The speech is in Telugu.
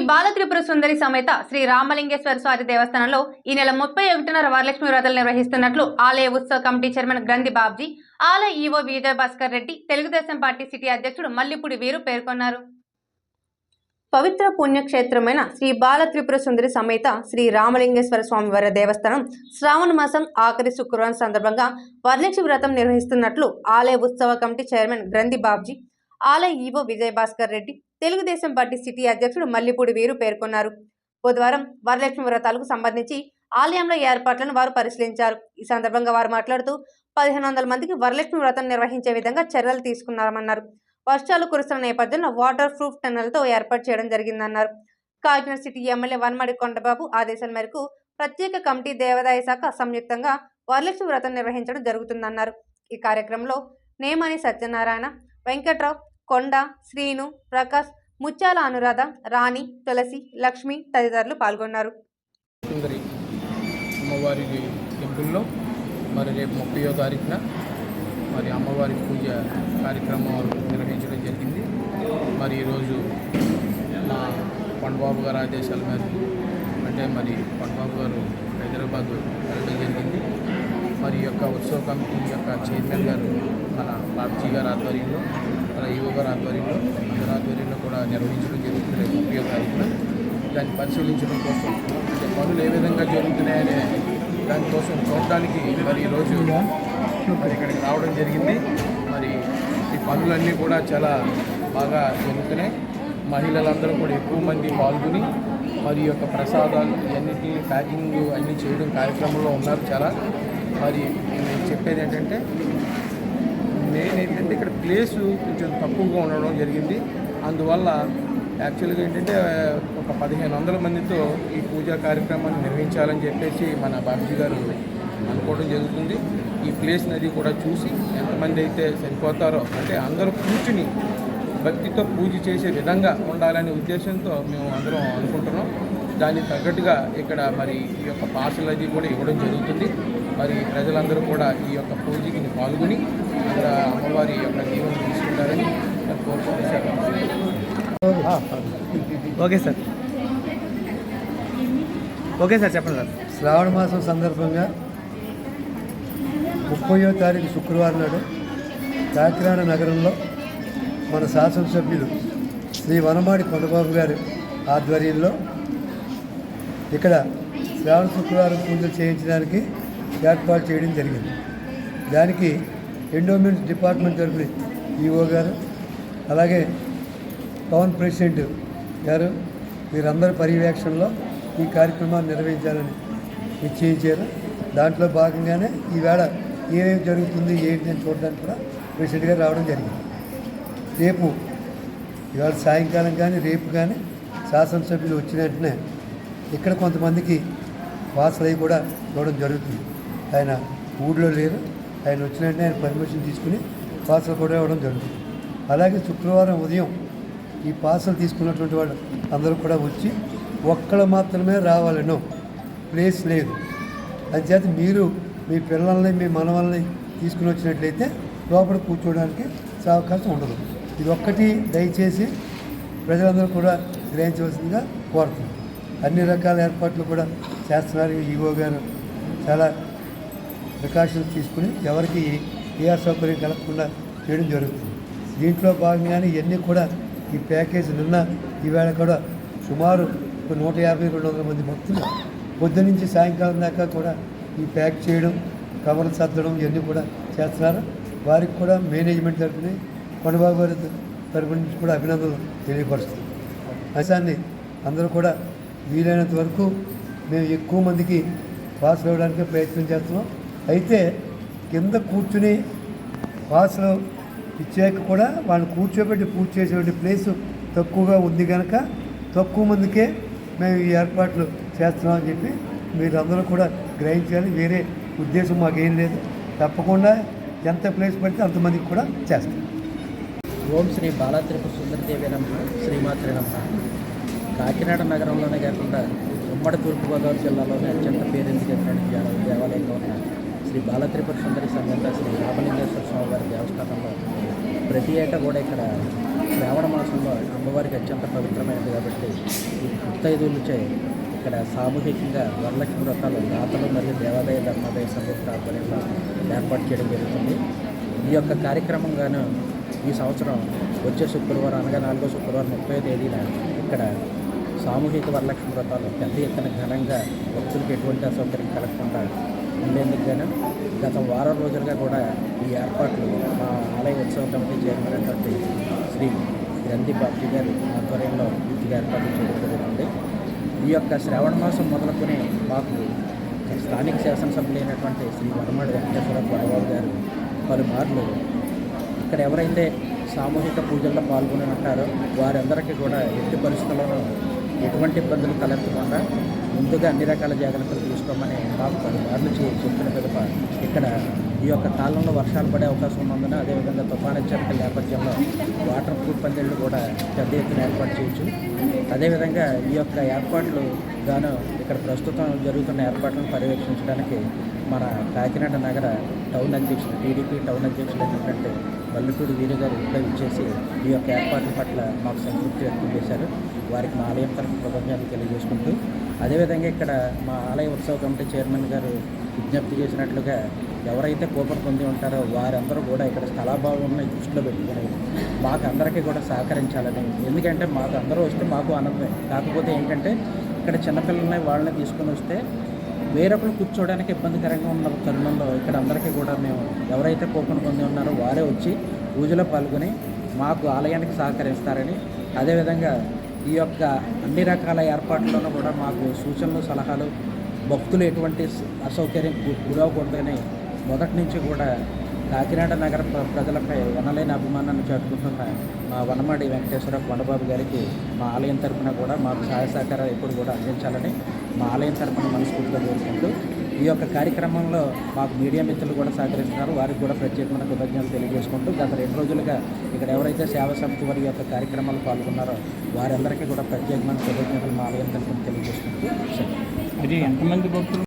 శ్రీ బాలత్రిపుర సుందరి సమేత శ్రీ రామలింగేశ్వర స్వామి దేవస్థానంలో ఈ నెల ముప్పై ఒకటిన వరలక్ష్మి వ్రతాలు నిర్వహిస్తున్నట్లు ఆలయ ఉత్సవ కమిటీ చైర్మన్ గ్రంథి బాబ్జీ ఆలయ EO Vijaya Bhaskar Reddy Telugudesam party city అధ్యక్షుడు మల్లిపూడి వీరు పేర్కొన్నారు. పవిత్ర పుణ్యక్షేత్రమైన శ్రీ బాలత్రిపుర సుందరి సమేత శ్రీ రామలింగేశ్వర స్వామి వారి దేవస్థానం శ్రావణ మాసం ఆఖరి శుక్రవారం సందర్భంగా వరలక్ష్మి వ్రతం నిర్వహిస్తున్నట్లు ఆలయ ఉత్సవ కమిటీ చైర్మన్ గ్రంథి బాబ్జీ ఆలయ EO Vijay Bhaskar Reddy Telugudesam party city అధ్యక్షుడు మల్లిపూడి వీరు పేర్కొన్నారు. బుధవారం వరలక్ష్మి వ్రతాలకు సంబంధించి ఆలయంలో ఏర్పాట్లను వారు పరిశీలించారు. ఈ సందర్భంగా వారు మాట్లాడుతూ పదిహేను వందల మందికి వరలక్ష్మి వ్రతం నిర్వహించే విధంగా చర్యలు తీసుకున్నామన్నారు. వర్షాలు కురుస్తున్న నేపథ్యంలో వాటర్ ప్రూఫ్ టన్నెల్తో ఏర్పాటు చేయడం జరిగిందన్నారు. కాకినాడ సిటీ ఎమ్మెల్యే వన్మడి కొండబాబు ఆదేశాల మేరకు ప్రత్యేక కమిటీ దేవాదాయ శాఖ సంయుక్తంగా వరలక్ష్మి వ్రతం నిర్వహించడం జరుగుతుందన్నారు. ఈ కార్యక్రమంలో నేమాని సత్యనారాయణ వెంకట్రావు కొండ శ్రీను ప్రకాష్ ముత్యాల అనురాధ రాణి తులసి లక్ష్మి తదితరులు పాల్గొన్నారు. సుందరి అమ్మవారి టెంపుల్లో మరి రేపు ముప్పయో తారీఖున మరి అమ్మవారి పూజ కార్యక్రమం నిర్వహించడం జరిగింది. మరి ఈరోజు మా పండుబాబు గారు ఆదేశాల మేరకు అంటే మరి పండుబాబు గారు హైదరాబాద్ వెళ్ళడం జరిగింది. మరి యొక్క ఉత్సవ కమిటీ యొక్క చైర్మన్ గారు మన బాబ్జీ గారు ఆధ్వర్యంలో మన ఈవో గారి ఆధ్వర్యంలో అందరి ఆధ్వర్యంలో కూడా నిర్వహించడం జరుగుతుంది రేపు తారీఖున దాన్ని పరిశీలించడం కోసం పనులు ఏ విధంగా జరుగుతున్నాయనే దానికోసం చూడడానికి మరి ఈరోజు మరి ఇక్కడికి రావడం జరిగింది. మరి ఈ పనులన్నీ కూడా చాలా బాగా జరుగుతున్నాయి. మహిళలందరూ కూడా ఎక్కువ మంది పాల్గొని మరి యొక్క ప్రసాదాలు ఇవన్నిటి ప్యాకింగ్ అన్నీ చేయడం కార్యక్రమంలో ఉన్నారు చాలా. మరి నేను చెప్పేది ఏంటంటే మెయిన్ ఏంటంటే ఇక్కడ ప్లేసు కొంచెం తక్కువగా ఉండడం జరిగింది. అందువల్ల యాక్చువల్గా ఏంటంటే ఒక పదిహేను వందల మందితో ఈ పూజా కార్యక్రమాన్ని నిర్వహించాలని చెప్పేసి మన బాబ్జీ గారు అనుకోవడం జరుగుతుంది. ఈ ప్లేస్ నది కూడా చూసి ఎంతమంది అయితే సరిపోతారో అంటే అందరూ కూర్చుని భక్తితో పూజ చేసే విధంగా ఉండాలనే ఉద్దేశంతో మేము అందరం అనుకుంటున్నాం. దానికి తగ్గట్టుగా ఇక్కడ మరి ఈ యొక్క పాసలు అది కూడా ఇవ్వడం జరుగుతుంది. మరి ప్రజలందరూ కూడా ఈ యొక్క పూజకి పాల్గొని అక్కడ అమ్మవారి యొక్క దీవెన తీసుకుంటారని కోరుకుంటున్నాను ఓకే సార్. ఓకే సార్ చెప్పండి సార్. శ్రావణ మాసం సందర్భంగా ముప్పయో తారీఖు శుక్రవారం నాడు కాకినాడ నగరంలో మన శాసనసభ్యులు శ్రీ వనమాడి కొండబాబు గారి ఆధ్వర్యంలో ఇక్కడ శ్రావణ శుక్రవారం పూజలు చేయించడానికి ఏర్పాటు చేయడం జరిగింది. దానికి ఎండోమెంట్స్ డిపార్ట్మెంట్ తరఫున ఈఓ గారు అలాగే టౌన్ ప్రెసిడెంట్ గారు వీరందరి పర్యవేక్షణలో ఈ కార్యక్రమాన్ని నిర్వహించాలని నిశ్చయించారు. దాంట్లో భాగంగానే ఈవేళ ఏమేమి జరుగుతుంది ఏంటి అని చూడడానికి కూడా ప్రెసిడెంట్ గారు రావడం జరిగింది. రేపు ఇవాళ సాయంకాలం కానీ రేపు కానీ శాసనసభ్యులు వచ్చిన వెంటనే ఇక్కడ కొంతమందికి వాసులై కూడా ఇవ్వడం జరుగుతుంది. ఆయన ఊళ్ళో లేరు. ఆయన వచ్చిన వెంటనే ఆయన పర్మిషన్ తీసుకుని పాసులు కూడా ఇవ్వడం జరుగుతుంది. అలాగే శుక్రవారం ఉదయం ఈ పాసులు తీసుకున్నటువంటి వాళ్ళు అందరూ కూడా వచ్చి ఒక్కళ్ళు మాత్రమే రావాలను ప్లేస్ లేదు. అంచేత మీరు మీ పిల్లల్ని మీ మనవల్ని తీసుకుని వచ్చినట్లయితే లోపల కూర్చోవడానికి అవకాశం ఉండదు. ఇది ఒక్కటి దయచేసి ప్రజలందరూ కూడా గ్రహించవలసిందిగా కోరుతున్నాను అన్ని రకాల ఏర్పాట్లు కూడా చేస్తున్నారు ఈవో గారు చాలా ప్రికాషన్స్ తీసుకుని ఎవరికి ఏ అసౌకర్యం కలగకుండా చేయడం జరుగుతుంది. దీంట్లో భాగంగానే ఇవన్నీ కూడా ఈ ప్యాకేజ్ నిన్న ఈవేళ కూడా సుమారు ఒక నూట యాభై రెండు వందల మంది భక్తులు పొద్దు నుంచి సాయంకాలం దాకా కూడా ఈ ప్యాక్ చేయడం కవర్లు సర్దడం ఇవన్నీ కూడా చేస్తున్నారు. వారికి కూడా మేనేజ్మెంట్ తరఫున కొండబాబు గారి తరఫు నుంచి కూడా అభినందనలు తెలియపరుస్తుంది అంశాన్ని అందరూ కూడా వీలైనంత వరకు మేము ఎక్కువ మందికి పాస్ అవ్వడానికి ప్రయత్నం చేస్తున్నాం. అయితే కింద కూర్చుని పాసులు ఇచ్చాక కూడా వాళ్ళు కూర్చోబెట్టి పూర్తి చేసేటువంటి ప్లేసు తక్కువగా ఉంది కనుక తక్కువ మందికే మేము ఈ ఏర్పాట్లు చేస్తున్నామని చెప్పి మీరందరూ కూడా గ్రహించాలి. వేరే ఉద్దేశం మాకేం లేదు. తప్పకుండా ఎంత ప్లేస్ పడితే అంతమందికి కూడా చేస్తాం. ఓం శ్రీ బాలాత్రిపు సుందరదేవి నమ్మ శ్రీమాత్రి నమ్మ కాకినాడ నగరంలోనే కాకుండా ఉమ్మడి తూర్పుగోదావరి జిల్లాలోనే అత్యంత పేరెందుకెత్తినటువంటి దేవ- దేవాలయంగా ఉన్న శ్రీ బాలత్రిపుర సుందరి సమేత శ్రీ రామలింగేశ్వర స్వామి వారి దేవస్థానంలో ప్రతి ఏటా కూడా ఇక్కడ శ్రావణ మాసంలో అమ్మవారికి అత్యంత పవిత్రమైనది కాబట్టి ఈ ముత్తైదువులచే ఇక్కడ సామూహికంగా వరలక్ష్మి వ్రతాలు దాతలు మరియు దేవాదాయ ధర్మాదాయ సంయుక్త ఆధ్వర్యంలో ఏర్పాటు చేయడం జరుగుతుంది. ఈ యొక్క కార్యక్రమంగాను ఈ సంవత్సరం వచ్చే శుక్రవారం అనగా నాలుగో శుక్రవారం ముప్పై తేదీన ఇక్కడ సామూహిక వరలక్ష్మి వ్రతాలు పెద్ద ఎత్తున ఘనంగా భక్తులకు ఎటువంటి అసౌకర్యం కలగకుండా ఉండేందుకు గాను గత వారం రోజులుగా కూడా ఈ ఏర్పాట్లు మా ఆలయ ఉత్సవ కమిటీ చైర్మన్ అయినటువంటి శ్రీ గ్రంథి బాబు గారి ఆధ్వర్యంలో పూర్తిగా ఏర్పాట్లు చేయడం జరుగుతుంది ఈ యొక్క శ్రావణ మాసం మొదలుకొని మాకు స్థానిక శాసనసభ్యులైనటువంటి శ్రీ వనమాడి వెంకటేశ్వర గొడవాడు గారు పలుమార్లు ఇక్కడ ఎవరైతే సామూహిక పూజల్లో పాల్గొని ఉంటారో వారందరికీ కూడా ఎట్టి పరిస్థితుల్లోనూ ఎటువంటి ఇబ్బందులు తలెత్తకుండా ముందుగా అన్ని రకాల జాగ్రత్తలు తీసుకోమని మాకు పలుమార్లు చెప్పిన పిదప ఇక్కడ ఈ యొక్క కాలంలో వర్షాలు పడే అవకాశం ఉన్నందున అదేవిధంగా తుఫాను హెచ్చరికల నేపథ్యంలో వాటర్ ప్రూఫ్ పందిళ్ళు కూడా పెద్ద ఎత్తున ఏర్పాటు చేయొచ్చు. అదేవిధంగా ఈ యొక్క ఏర్పాట్లు గాను ఇక్కడ ప్రస్తుతం జరుగుతున్న ఏర్పాట్లను పర్యవేక్షించడానికి మన కాకినాడ నగర టౌన్ అధ్యక్షులు టీడీపీ టౌన్ అధ్యక్షులు ఏంటంటే మల్లుపూడి వీరు గారు ఇప్పుడే ఇచ్చేసి ఈ యొక్క ఏర్పాట్ల పట్ల మాకు సంతృప్తి వ్యక్తం చేశారు. వారికి మా ఆలయం తరఫు కృతజ్ఞతలు తెలియజేసుకుంటూ అదేవిధంగా ఇక్కడ మా ఆలయ ఉత్సవ కమిటీ చైర్మన్ గారు విజ్ఞప్తి చేసినట్లుగా ఎవరైతే కూపర్ పొంది ఉంటారో వారందరూ కూడా ఇక్కడ స్థలాభావం దృష్టిలో పెట్టుకుని మాకు అందరికీ కూడా సహకరించాలని. ఎందుకంటే మాకు అందరూ వస్తే మాకు ఆనందమే. కాకపోతే ఏంటంటే ఇక్కడ చిన్నపిల్లల్ని వాళ్ళని తీసుకొని వస్తే వేరొకరు కూర్చోవడానికి ఇబ్బందికరంగా ఉన్న తరుణంలో ఇక్కడ అందరికీ కూడా మేము ఎవరైతే కూపన్ పొంది ఉన్నారో వారే వచ్చి పూజలో పాల్గొని మాకు ఆలయానికి సహకరిస్తారని అదేవిధంగా ఈ యొక్క అన్ని రకాల ఏర్పాట్లను కూడా మాకు సూచనలు సలహాలు భక్తులు ఎటువంటి అసౌకర్యం గురవకూడదని మొదటి నుంచి కూడా కాకినాడ నగర ప్రజలపై ఎనలేని అభిమానాన్ని చాటుకుంటున్న మా వనమాడి వెంకటేశ్వర కొండబాబు గారికి మా ఆలయం తరపున కూడా మాకు సహాయ సహకారాలు ఎప్పుడు కూడా అందించాలని మా ఆలయం తరపున మనస్ఫూర్తిగా కోరుకుంటూ ఈ యొక్క కార్యక్రమంలో మాకు మీడియా మిత్రులు కూడా సహకరిస్తున్నారు. వారికి కూడా ప్రత్యేకమైన కృతజ్ఞతలు తెలియజేసుకుంటూ గత రెండు రోజులుగా ఇక్కడ ఎవరైతే సేవా సమితి వారి యొక్క కార్యక్రమాలు పాల్గొన్నారో వారందరికీ కూడా ప్రత్యేకమైన కృతజ్ఞతలు మా ఆలయం తరపున తెలియజేసుకుంటూ ఇది అది ఎంతమంది భక్తులు